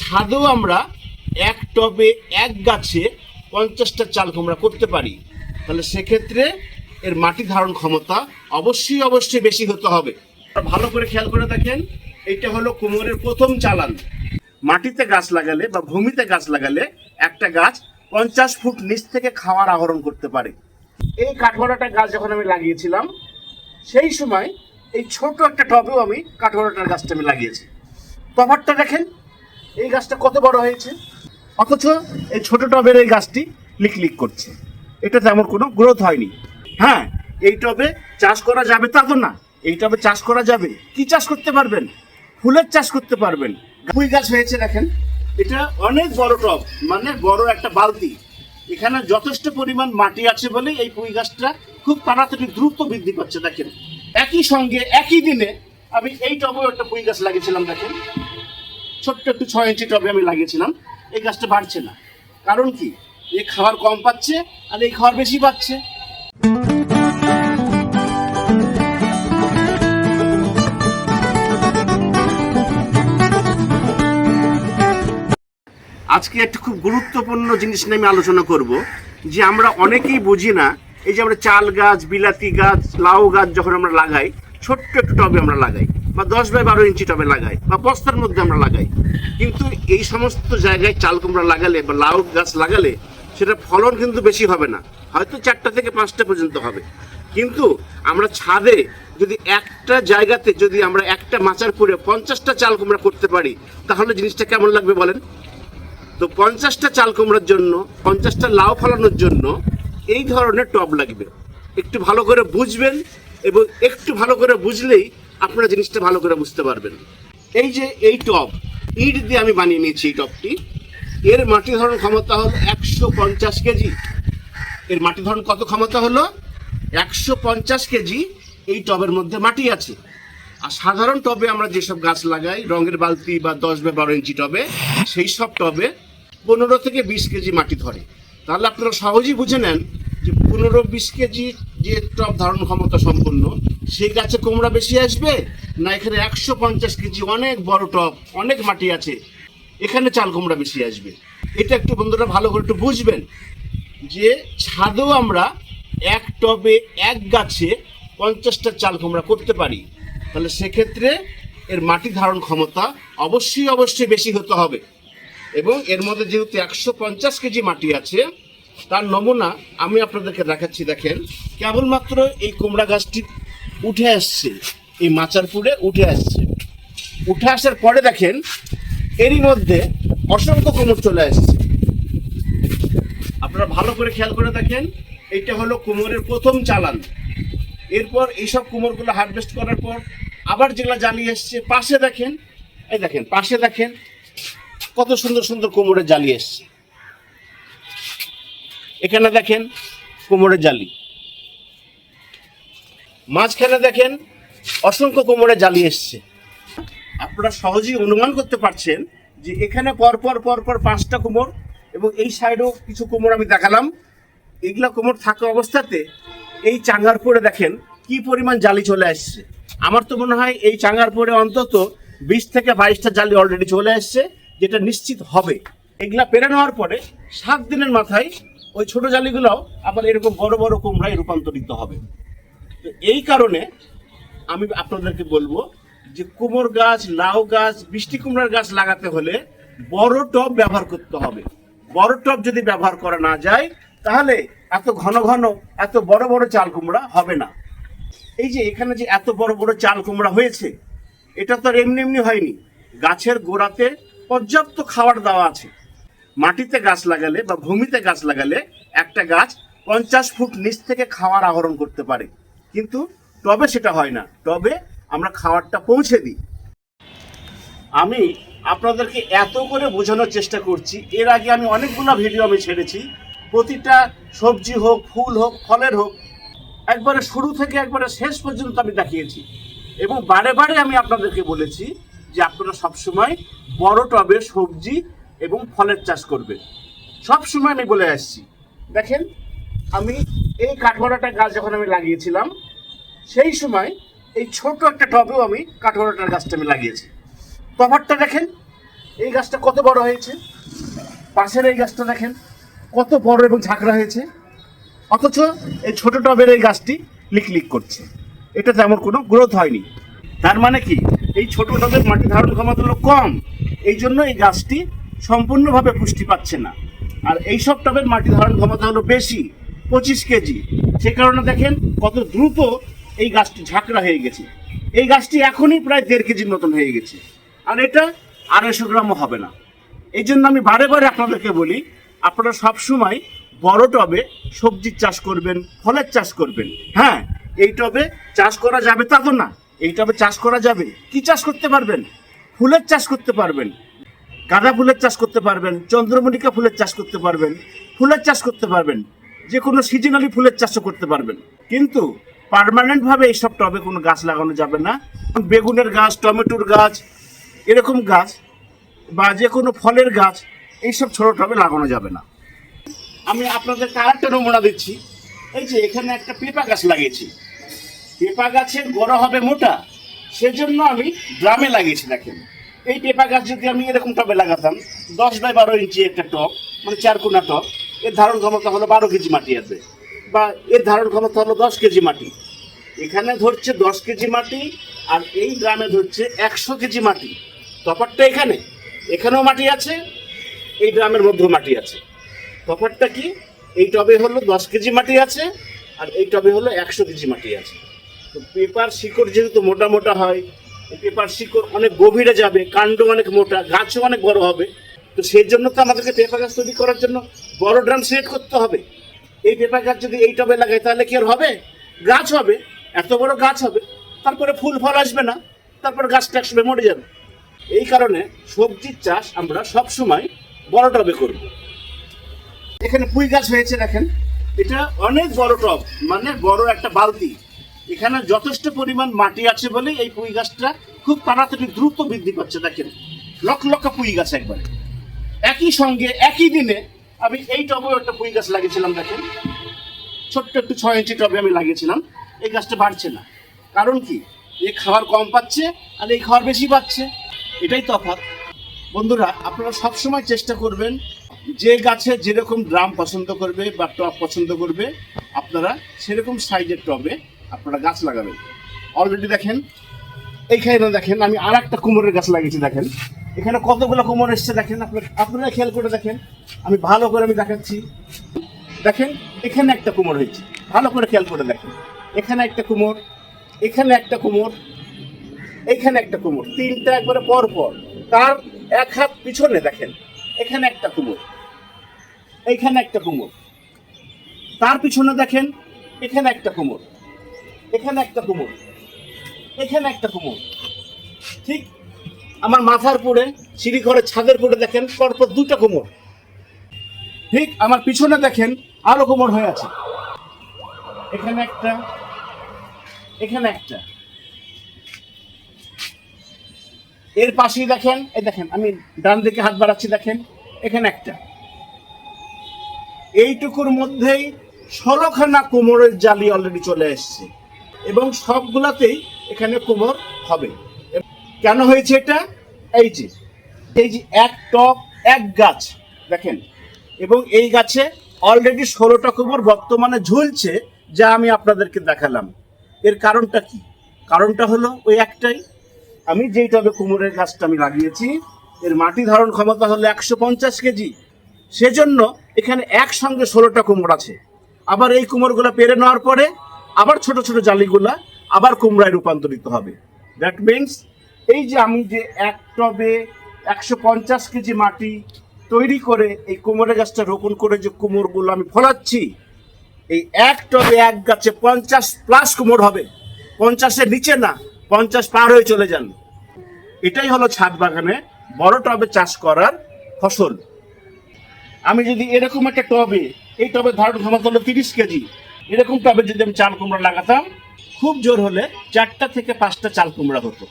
ছাদেও আমরা এক টবে, এক গাছে পঞ্চাশটা চাল কুমড়া করতে পারি। তাহলে সেক্ষেত্রে এর মাটি ধারণ ক্ষমতা অবশ্যই অবশ্যই বেশি হতে হবে। ভালো করে খেয়াল করে দেখেন এটা হলো কুমোরের প্রথম চালান। মাটিতে গাছ লাগালে বা ভূমিতে গাছ লাগালে একটা গাছ পঞ্চাশ ফুট নিচ থেকে খাওয়ার আহরণ করতে পারে। এই কাঠগড়াটা গাছ যখন আমি লাগিয়েছিলাম, সেই সময় এই ছোট একটা টবেও আমি কাঠগড়াটার গাছটা আমি লাগিয়েছি। তফাতটা দেখেন এই গাছটা কত বড় হয়েছে? অথচ এই ছোট টবের এই গাছটি লিক লিক করছে। এটা তেমন কোনো গ্রোথ হয়নি। হ্যাঁ এই টবে চাষ করা যাবে তা তো না। এই টবে চাষ করা যাবে। কি চাষ করতে পারবেন? ফুলের চাষ করতে পারবেন। পুঁই গাছ হয়েছে, দেখেন। এটা অনেক বড় টব মানে বড় একটা বালতি। এখানে যথেষ্ট পরিমাণ মাটি আছে বলে এই পুঁই গাছটা খুব তাড়াতাড়ি দ্রুত বৃদ্ধি পাচ্ছে, দেখেন। একই সঙ্গে, একই দিনে আমি এই টবেও একটা পুঁই গাছ লাগিয়েছিলাম, দেখেন। ছোট্ট একটু ছয় ইঞ্চি টবে আমি লাগিয়েছিলাম, এই গাছটা বাড়ছে না। কারণ কি? এই খাবার কম পাচ্ছে আর এই খাবার বেশি পাচ্ছে। আজকে একটা খুব গুরুত্বপূর্ণ জিনিস নিয়ে আমি আলোচনা করব, যে আমরা অনেকেই বুঝি না, এই যে আমরা চাল গাছ, বিলাতি গাছ, লাউ গাছ যখন আমরা লাগাই, ছোট্ট একটু টবে আমরা লাগাই। বা দশ বাই বারো ইঞ্চি টবে লাগাই, বা বস্তার মধ্যে আমরা লাগাই। কিন্তু এই সমস্ত জায়গায় চাল কুমড়া লাগালে বা লাউ গাছ লাগালে সেটা ফলন কিন্তু বেশি হবে না। হয়তো চারটা থেকে পাঁচটা পর্যন্ত হবে। কিন্তু আমরা ছাদে যদি একটা জায়গাতে যদি আমরা একটা মাচার করে পঞ্চাশটা চাল কুমড়া করতে পারি, তাহলে জিনিসটা কেমন লাগবে বলেন? তো পঞ্চাশটা চাল কুমড়ার জন্য, পঞ্চাশটা লাউ ফলানোর জন্য এই ধরনের টব লাগবে। একটু ভালো করে বুঝবেন এবং একটু ভালো করে বুঝলেই আপনারা জিনিসটা ভালো করে বুঝতে পারবেন। এই যে এই টব, ইট দিয়ে আমি বানিয়ে নিয়েছি এই টবটি। এর মাটি ধরন ক্ষমতা হলো একশো পঞ্চাশ কেজি। এর মাটি ধরন কত ক্ষমতা হলো? একশো পঞ্চাশ কেজি এই টবের মধ্যে মাটি আছে। আর সাধারণ টবে আমরা যেসব গাছ লাগাই, রঙের বালতি বা দশ বা বারো ইঞ্চি টবে, সেই সব টবে পনেরো থেকে বিশ কেজি মাটি ধরে। তাহলে আপনারা সহজেই বুঝে নেন যে পনেরো বিশ কেজি যে টব ধারণ ক্ষমতা সম্পন্ন সেই গাছে কুমড়া বেশি আসবে? না, এখানে একশো পঞ্চাশ কেজি অনেক বড় টব, অনেক মাটি আছে। এখানে চাল কুমড়া বেশি আসবে। এটা একটু বন্ধুরা ভালো করে একটু বুঝবেন যে ছাদেও আমরা এক টবে এক গাছে পঞ্চাশটা চাল কুমড়া করতে পারি। তাহলে সেক্ষেত্রে এর মাটি ধারণ ক্ষমতা অবশ্যই অবশ্যই বেশি হতে হবে। এবং এর মধ্যে যেহেতু একশো পঞ্চাশ কেজি মাটি আছে, তার নমুনা আমি আপনাদেরকে দেখাচ্ছি, দেখেন। কেবলমাত্র এই কুমড়া গাছটি উঠে আসছে। এই মাচারপুরে উঠে আসছে। উঠে আসার পরে দেখেন, এরই মধ্যে অসংখ্য কোমর চলে আসছে। আপনারা ভালো করে খেয়াল করে দেখেন এটা হলো কুমোরের প্রথম চালান। এরপর এইসব কুমোরগুলো হারভেস্ট করার পর আবার যেগুলো জ্বালিয়ে এসছে, পাশে দেখেন, এই দেখেন, পাশে দেখেন, কত সুন্দর সুন্দর কুমোরের জালি এসছে। এখানে দেখেন কোমরের জালি। মাঝখানে দেখেন অসংখ্য কোমরে জালি এসছে। আপনারা সহজেই অনুমান করতে পারছেন যে এখানে পরপর পরপর পাঁচটা কোমর এবং এই সাইডেও কিছু কোমর আমি দেখালাম। এগুলা কোমর থাকা অবস্থাতে এই চাঙ্গার পরে দেখেন কি পরিমাণ জালি চলে আসছে। আমার তো মনে হয় এই চাঙ্গার পরে অন্তত বিশ থেকে বাইশটা জালি অলরেডি চলে আসছে, যেটা নিশ্চিত হবে। এগুলা পেরে নেওয়ার পরে সাত দিনের মাথায় ওই ছোট জালিগুলোও আবার এরকম বড় বড় কোমরায় রূপান্তরিত হবে। তো এই কারণে আমি আপনাদেরকে বলব যে কুমোর গাছ, লাউ গাছ বৃষ্টি কুমড়ার গাছ লাগাতে হলে বড় টব ব্যবহার করতে হবে। বড় টব যদি ব্যবহার করা না যায়, তাহলে এত ঘন ঘন, এত বড় বড় চাল কুমড়া হবে না। এই যে এখানে যে এত বড় বড় চাল কুমড়া হয়েছে, এটা তো আর এমনি এমনি হয়নি। গাছের গোড়াতে পর্যাপ্ত খাবার দেওয়া আছে। মাটিতে গাছ লাগালে বা ভূমিতে গাছ লাগালে একটা গাছ পঞ্চাশ ফুট নিচ থেকে খাওয়ার আহরণ করতে পারে। কিন্তু টবে সেটা হয় না। টবে আমরা খাবারটা পৌঁছে দিই। আমি আপনাদেরকে এত করে বোঝানোর চেষ্টা করছি। এর আগে আমি অনেকগুলো ভিডিও আমি ছেড়েছি। প্রতিটা সবজি হোক, ফুল হোক, ফলের হোক, একবারে শুরু থেকে একবারে শেষ পর্যন্ত আমি দেখিয়েছি। এবং বারে বারে আমি আপনাদেরকে বলেছি যে আপনারা সবসময় বড় টবে সবজি এবং ফলের চাষ করবেন। সবসময় আমি বলে আসছি। দেখেন, আমি এই কাঠগড়াটা গাছ যখন আমি লাগিয়েছিলাম, সেই সময় এই ছোট একটা টবেও আমি কাঠগড়াটার গাছটা আমি লাগিয়েছি। তফাতটা দেখেন, এই গাছটা কত বড় হয়েছে? পাশের এই গাছটা দেখেন, কত বড় এবং ঝাঁকড়া হয়েছে। অথচ এই ছোট টবের এই গাছটি লিক লিক করছে। এটা তেমন কোনো গ্রোথ হয়নি। তার মানে কি? এই ছোট টবের মাটি ধারণ ক্ষমতা হলো কম। এই জন্য এই গাছটি সম্পূর্ণভাবে পুষ্টি পাচ্ছে না। আর এই সব টবের মাটি ধারণ ক্ষমতা হলো বেশি। পঁচিশ কেজি। সে কারণে দেখেন কত দ্রুত এই গাছটি ঝাঁকড়া হয়ে গেছে। এই গাছটি এখনই প্রায় দেড় কেজির মতন হয়ে গেছে। আর এটা আড়াইশো গ্রামও হবে না। এই জন্য আমি বারে বারে আপনাদেরকে বলি, আপনারা সবসময় বড় টবে সবজির চাষ করবেন, ফলের চাষ করবেন। হ্যাঁ এই টবে চাষ করা যাবে তা তো না। এই টবে চাষ করা যাবে। কি চাষ করতে পারবেন? ফুলের চাষ করতে পারবেন। গাঁদা ফুলের চাষ করতে পারবেন, চন্দ্রমল্লিকা ফুলের চাষ করতে পারবেন, ফুলের চাষ করতে পারবেন। যে কোনো সিজনালি ফুলের চাষও করতে পারবেন। কিন্তু পার্মানেন্ট ভাবে এইসব টবে কোনো গাছ লাগানো যাবে না। বেগুনের গাছ, টমেটোর গাছ, এরকম গাছ বা যে কোনো ফলের গাছ, এইসব ছোট টবে লাগানো যাবে না। আমি আপনাদেরকে আরেকটা নমুনা দিচ্ছি। এই যে এখানে একটা পেঁপা গাছ লাগিয়েছি। পেঁপা গাছের গোড়া হবে মোটা। সেজন্য আমি ড্রামে লাগিয়েছি, দেখেন। এই পেঁপা গাছ যদি আমি এরকম টবে লাগাতাম, দশ বাই বারো ইঞ্চি একটা টব মানে চার কোনা টব এর ধারণ ক্ষমতা হলো বারো কেজি মাটি আছে। বা এর ধারণ ক্ষমতা হলো দশ কেজি মাটি। এখানে ধরছে দশ কেজি মাটি আর এই গ্রামে ধরছে একশো কেজি মাটি। তফাৎটা এখানে। এখানেও মাটি আছে, এই গ্রামের মধ্যেও মাটি আছে। তফাৎটা কি? এই টবে হলো দশ কেজি মাটি আছে আর এই টবে হলো একশো কেজি মাটি আছে। তো পেপার শিকড় যেহেতু মোটা মোটা হয় পেপার শিকড় অনেক গভীরে যাবে, কাণ্ড অনেক মোটা, গাছও অনেক বড় হবে। তো সেই জন্য তো আমাদেরকে পেঁপা গাছ তৈরি করার জন্য বড় ড্রাম সিলেক্ট করতে হবে। এই পেঁপা গাছ যদি এই টবে লাগাই, তাহলে কি আর হবে? গাছ হবে, এত বড় গাছ হবে, তারপরে ফুল ফল আসবে না, তারপর গাছটা একসময় মরে যাবে। এই কারণে সবজির চাষ আমরা সব সময় বড় টবে করব। এখানে পুঁই গাছ হয়েছে, দেখেন। এটা অনেক বড় টব মানে বড় একটা বালতি। এখানে যথেষ্ট পরিমাণ মাটি আছে বলে এই পুঁই গাছটা খুব তাড়াতাড়ি দ্রুত বৃদ্ধি পাচ্ছে, দেখেন। লক্ষ লক্ষ পুঁই গাছ একবারে। একই সঙ্গে, একই দিনে আমি এই টবেও একটা পুঁই গাছ লাগিয়েছিলাম, দেখেন। ছোট্ট একটু ছয় ইঞ্চি টবে আমি লাগিয়েছিলাম। এই গাছটা বাড়ছে না। কারণ কি? এই খাবার কম পাচ্ছে আর এই খাবার বেশি পাচ্ছে। এটাই তফাৎ। বন্ধুরা, আপনারা সবসময় চেষ্টা করবেন, যে গাছে যেরকম ড্রাম পছন্দ করবে বা টপ পছন্দ করবে, আপনারা সেরকম সাইজের টবে আপনারা গাছ লাগাবেন। অলরেডি দেখেন, এইখানে দেখেন, আমি আর একটা কুমোরের গাছ লাগিয়েছি, দেখেন। এখানে কতগুলো কোমর এসছে দেখেন আপনার, আপনারা খেয়াল করে দেখেন। আমি ভালো করে আমি দেখাচ্ছি। দেখেন, এখানে একটা কুমোর হয়েছে। ভালো করে খেয়াল করে দেখেন। এখানে একটা কুমোর, এখানে একটা কুমোর, এখানে একটা কুমোর, তিনটা একবারে পর পর। তার এক হাত পিছনে দেখেন, এখানে একটা কুমোর, এখানে একটা কুমোর। তার পিছনে দেখেন, এখানে একটা কোমর, এখানে একটা কুমোর, এখানে একটা কুমোর। ঠিক আমার মাথার সিঁড়ি ঘরের ছাদের পরে দেখেন, পরপর দুটা কোমর। ঠিক আমার পিছনে দেখেন, আরও কোমর হয়ে আছে। এখানে একটা এখানে একটা। এর পাশেই দেখেন, এই দেখেন, আমি ডান দিকে হাত বাড়াচ্ছি, দেখেন, এখানে একটা। এইটুকুর মধ্যেই ষোলোখানা কোমরের জালি অলরেডি চলে এসছে। এবং সবগুলাতেই এখানে কোমর হবে। কেন হয়েছে এটা? এই যে এই যে এক টপ এক গাছ, দেখেন। এবং এই গাছে অলরেডি ষোলোটা কোমর বর্তমানে ঝুলছে, যা আমি আপনাদেরকে দেখালাম। এর কারণটা কি? কারণটা হলো ওই একটাই। আমি যেই টবে কুমোরের গাছটা আমি লাগিয়েছি, এর মাটি ধারণ ক্ষমতা হলো একশো পঞ্চাশ কেজি। সেজন্য এখানে একসঙ্গে ষোলোটা কুমড় আছে। আবার এই কুমড়গুলো পেরে নেওয়ার পরে আবার ছোট ছোট জালিগুলা আবার কুমড়ায় রূপান্তরিত হবে। দ্যাট মিনস এই যে আমি যে এক টবে একশো পঞ্চাশ কেজি মাটি তৈরি করে এই কুমড়ের গাছটা রোপণ করে যে কুমড়গুলো আমি ফলাচ্ছি, এই এক টবে এক গাছে পঞ্চাশ প্লাস কুমড় হবে। পঞ্চাশের নিচে না, পঞ্চাশ পার হয়ে চলে যান। এটাই হলো ছাদ বাগানে বড় টবে চাষ করার ফসল। আমি যদি এরকম একটা টবে, এই টবে ধারণ ক্ষমতা হলো তিরিশ কেজি, এরকম টবে যদি আমি চাল কুমড়া লাগাতাম, খুব জোর হলে চারটা থেকে পাঁচটা চাল কুমড়া হতো।